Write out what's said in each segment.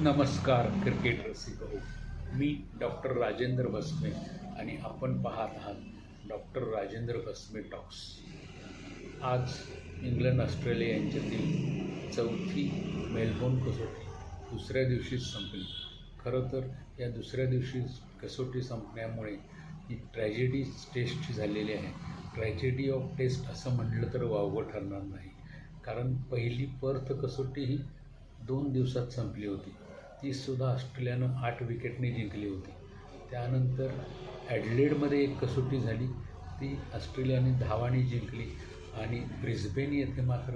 नमस्कार क्रिकेट रसिक हो मी डॉक्टर राजेंद्र भस्मे आणि आपण पाहत आहात डॉक्टर राजेंद्र भस्मे टॉक्स. आज इंग्लंड ऑस्ट्रेलिया यांच्यातील चौथी मेलबोर्न कसोटी दुसऱ्या दिवशीच संपली. खरं तर या दुसऱ्या दिवशी कसोटी संपण्यामुळे ही ट्रॅजेडी टेस्टची झालेली आहे. ट्रॅजेडी ऑफ टेस्ट असं म्हटलं तर वावगं ठरणार नाही. कारण पहिली पर्थ कसोटी ही दोन दिवसात संपली होती. तीसुद्धा ऑस्ट्रेलियानं आठ विकेटने जिंकली होती. त्यानंतर ॲडलेडमध्ये एक कसोटी झाली. ती ऑस्ट्रेलियाने धावाने जिंकली आणि ब्रिस्बेन येथे मात्र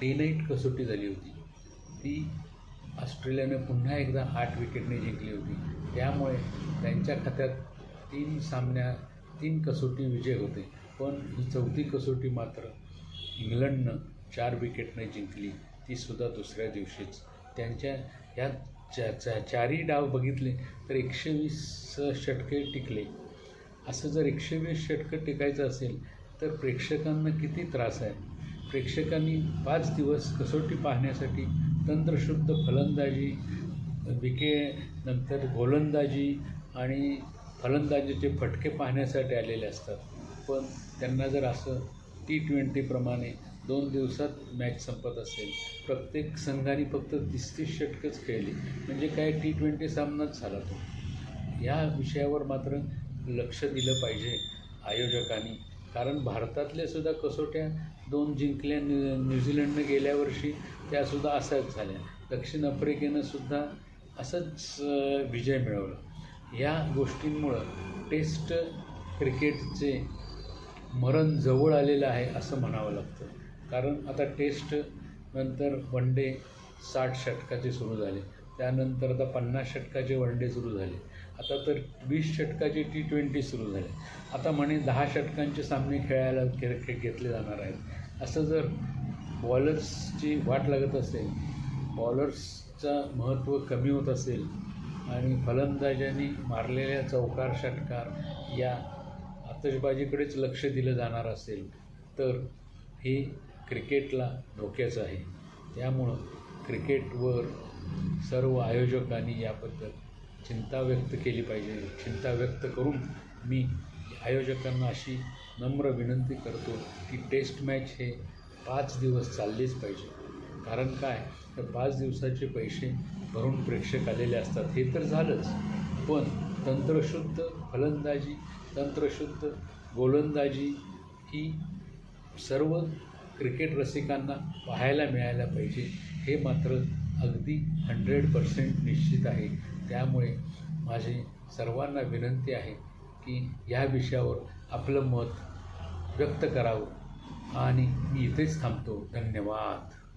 डे नाईट कसोटी झाली होती. ती ऑस्ट्रेलियानं पुन्हा एकदा आठ विकेटने जिंकली होती. त्यामुळे त्यांच्या खात्यात तीन सामन्या तीन कसोटी विजय होते. पण ही चौथी कसोटी मात्र इंग्लंडनं चार विकेटने जिंकली. तीसुद्धा दुसऱ्या दिवशीच. त्यांच्या ह्या चा चा चारही डाव बघितले तर एकशे वीस षटके टिकले. असं जर एकशे वीस षटकं टिकायचं असेल तर प्रेक्षकांना किती त्रास आहे? प्रेक्षकांनी पाच दिवस कसोटी पाहण्यासाठी तंत्रशुद्ध फलंदाजी विके नंतर गोलंदाजी आणि फलंदाजीचे फटके पाहण्यासाठी आलेले असतात. पण त्यांना जर असं टी ट्वेंटीप्रमाणे दोन दिवसात मॅच संपत असेल. प्रत्येक संघाने फक्त तीस तीस षटकंच खेळली. म्हणजे काय टी ट्वेंटी सामनाच झाला तो. या विषयावर मात्र लक्ष दिलं पाहिजे आयोजकांनी. कारण भारतातल्या सुद्धा कसोट्या दोन जिंकल्या न्यू न्यूझीलंडनं गेल्या वर्षी त्यासुद्धा असाच झाल्या. दक्षिण आफ्रिकेनं सुद्धा असंच विजय मिळवला. या गोष्टींमुळं टेस्ट क्रिकेटचे मरण जवळ आलेलं आहे असं म्हणावं लागतं. कारण आता टेस्ट नंतर वन डे साठ षटकाचे सुरू झाले. त्यानंतर आता पन्नास षटकाचे वन डे सुरू झाले. आता तर वीस षटकाचे टी ट्वेंटी सुरू झाले. आता म्हणे दहा षटकांचे सामने खेळायला खे खे घेतले जाणार आहेत. असं जर बॉलर्सची वाट लागत असेल बॉलर्सचं महत्त्व कमी होत असेल आणि फलंदाजांनी मारलेल्या चौकार षटकार या आतषबाजीकडेच लक्ष दिलं जाणार असेल तर हे क्रिकेटला धोक्याचं आहे. त्यामुळं क्रिकेटवर सर्व आयोजकांनी याबद्दल चिंता व्यक्त केली पाहिजे. चिंता व्यक्त करून मी आयोजकांना अशी नम्र विनंती करतो की टेस्ट मॅच हे पाच दिवस चाललेच पाहिजे. कारण काय? तर पाच दिवसाचे पैसे भरून प्रेक्षक आलेले असतात. हे तर झालंच. पण तंत्रशुद्ध फलंदाजी तंत्रशुद्ध गोलंदाजी ही सर्व क्रिकेट रसिकांना पाहायला मिळायला पाहिजे. हे मात्र अगदी हंड्रेड पर्सेंट निश्चित आहे. त्यामुळे माझी सर्वांना विनंती आहे की या विषयावर आपलं मत व्यक्त करावं. आणि मी इथेच थांबतो. धन्यवाद.